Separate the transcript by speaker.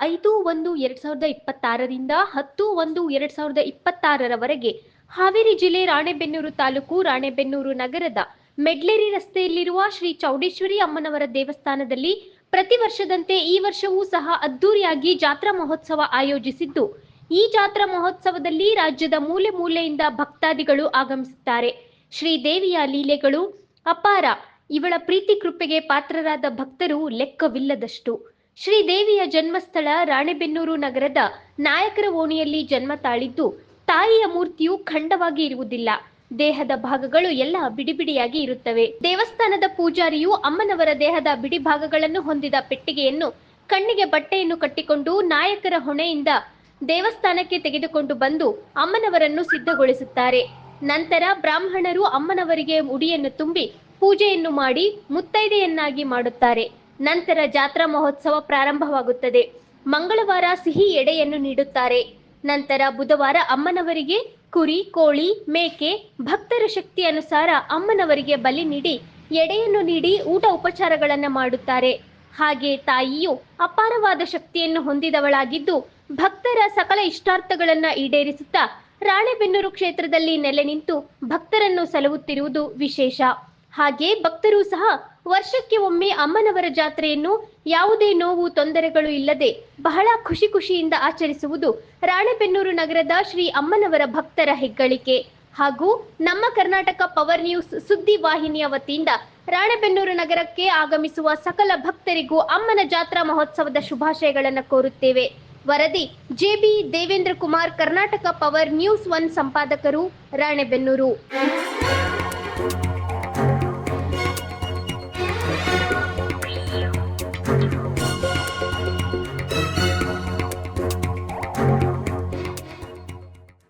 Speaker 1: ಐದು ಒಂದು ಎರಡ್ ಸಾವಿರದ ಇಪ್ಪತ್ತಾರರಿಂದ ಹತ್ತು ಒಂದು ಎರಡ್ ಸಾವಿರದ ಇಪ್ಪತ್ತಾರರವರೆಗೆ ಹಾವೇರಿ ಜಿಲ್ಲೆ ರಾಣೆಬೆನ್ನೂರು ತಾಲೂಕು ರಾಣೆಬೆನ್ನೂರು ನಗರದ ಮೆಡ್ಲೇರಿ ರಸ್ತೆಯಲ್ಲಿರುವ ಶ್ರೀ ಚೌಡೇಶ್ವರಿ ಅಮ್ಮನವರ ದೇವಸ್ಥಾನದಲ್ಲಿ ಪ್ರತಿ ವರ್ಷದಂತೆ ಈ ವರ್ಷವೂ ಸಹ ಅದ್ದೂರಿಯಾಗಿ ಜಾತ್ರಾ ಮಹೋತ್ಸವ ಆಯೋಜಿಸಿದ್ದು. ಈ ಜಾತ್ರಾ ಮಹೋತ್ಸವದಲ್ಲಿ ರಾಜ್ಯದ ಮೂಲೆ ಮೂಲೆಯಿಂದ ಭಕ್ತಾದಿಗಳು ಆಗಮಿಸುತ್ತಾರೆ. ಶ್ರೀದೇವಿಯ ಲೀಲೆಗಳು ಅಪಾರ. ಇವಳ ಪ್ರೀತಿ ಕೃಪೆಗೆ ಪಾತ್ರರಾದ ಭಕ್ತರು ಲೆಕ್ಕವಿಲ್ಲದಷ್ಟು. ಶ್ರೀದೇವಿಯ ಜನ್ಮಸ್ಥಳ ರಾಣೆಬೆನ್ನೂರು ನಗರದ ನಾಯಕರ ಓಣಿಯಲ್ಲಿ ಜನ್ಮ ತಾಳಿದ್ದು, ತಾಯಿಯ ಮೂರ್ತಿಯು ಖಂಡವಾಗಿ ಇರುವುದಿಲ್ಲ. ದೇಹದ ಭಾಗಗಳು ಎಲ್ಲ ಬಿಡಿಬಿಡಿಯಾಗಿ ಇರುತ್ತವೆ. ದೇವಸ್ಥಾನದ ಪೂಜಾರಿಯು ಅಮ್ಮನವರ ದೇಹದ ಬಿಡಿ ಭಾಗಗಳನ್ನು ಹೊಂದಿದ ಪೆಟ್ಟಿಗೆಯನ್ನು ಕಣ್ಣಿಗೆ ಬಟ್ಟೆಯನ್ನು ಕಟ್ಟಿಕೊಂಡು ನಾಯಕರ ಹೊಣೆಯಿಂದ ದೇವಸ್ಥಾನಕ್ಕೆ ತೆಗೆದುಕೊಂಡು ಬಂದು ಅಮ್ಮನವರನ್ನು ಸಿದ್ಧಗೊಳಿಸುತ್ತಾರೆ. ನಂತರ ಬ್ರಾಹ್ಮಣರು ಅಮ್ಮನವರಿಗೆ ಉಡಿಯನ್ನು ತುಂಬಿ ಪೂಜೆಯನ್ನು ಮಾಡಿ ಮುತ್ತೈದೆಯನ್ನಾಗಿ ಮಾಡುತ್ತಾರೆ. ನಂತರ ಜಾತ್ರಾ ಮಹೋತ್ಸವ ಪ್ರಾರಂಭವಾಗುತ್ತದೆ. ಮಂಗಳವಾರ ಸಿಹಿ ಎಡೆಯನ್ನು ನೀಡುತ್ತಾರೆ. ನಂತರ ಬುಧವಾರ ಅಮ್ಮನವರಿಗೆ ಕುರಿ, ಕೋಳಿ, ಮೇಕೆ, ಭಕ್ತರ ಶಕ್ತಿ ಅನುಸಾರ ಅಮ್ಮನವರಿಗೆ ಬಲಿ ನೀಡಿ ಎಡೆಯನ್ನು ನೀಡಿ ಊಟ ಉಪಚಾರಗಳನ್ನು ಮಾಡುತ್ತಾರೆ. ಹಾಗೆ ತಾಯಿಯು ಅಪಾರವಾದ ಶಕ್ತಿಯನ್ನು ಹೊಂದಿದವಳಾಗಿದ್ದು ಭಕ್ತರ ಸಕಲ ಇಷ್ಟಾರ್ಥಗಳನ್ನು ಈಡೇರಿಸುತ್ತಾ ರಾಣೆಬೆನ್ನೂರು ಕ್ಷೇತ್ರದಲ್ಲಿ ನೆಲೆ ನಿಂತು ಭಕ್ತರನ್ನು ಸಲಹುತ್ತಿರುವುದು ವಿಶೇಷ. ಹಾಗೆ ಭಕ್ತರು ಸಹ ವರ್ಷಕ್ಕೆ ಒಮ್ಮೆ ಅಮ್ಮನವರ ಜಾತ್ರೆಯನ್ನು ಯಾವುದೇ ನೋವು ತೊಂದರೆಗಳು ಇಲ್ಲದೆ ಬಹಳ ಖುಷಿ ಖುಷಿಯಿಂದ ಆಚರಿಸುವುದು ರಾಣೆಬೆನ್ನೂರು ನಗರದ ಶ್ರೀ ಅಮ್ಮನವರ ಭಕ್ತರ ಹೆಗ್ಗಳಿಕೆ. ಹಾಗೂ ನಮ್ಮ ಕರ್ನಾಟಕ ಪವರ್ ನ್ಯೂಸ್ ಸುದ್ದಿ ವಾಹಿನಿಯ ವತಿಯಿಂದ ರಾಣೆಬೆನ್ನೂರು ನಗರಕ್ಕೆ ಆಗಮಿಸುವ ಸಕಲ ಭಕ್ತರಿಗೂ ಅಮ್ಮನ ಜಾತ್ರಾ ಮಹೋತ್ಸವದ ಶುಭಾಶಯಗಳನ್ನು ಕೋರುತ್ತೇವೆ. ವರದಿ JB Devendra Kumar, Karnataka power news one ಸಂಪಾದಕರು, Ranebennur.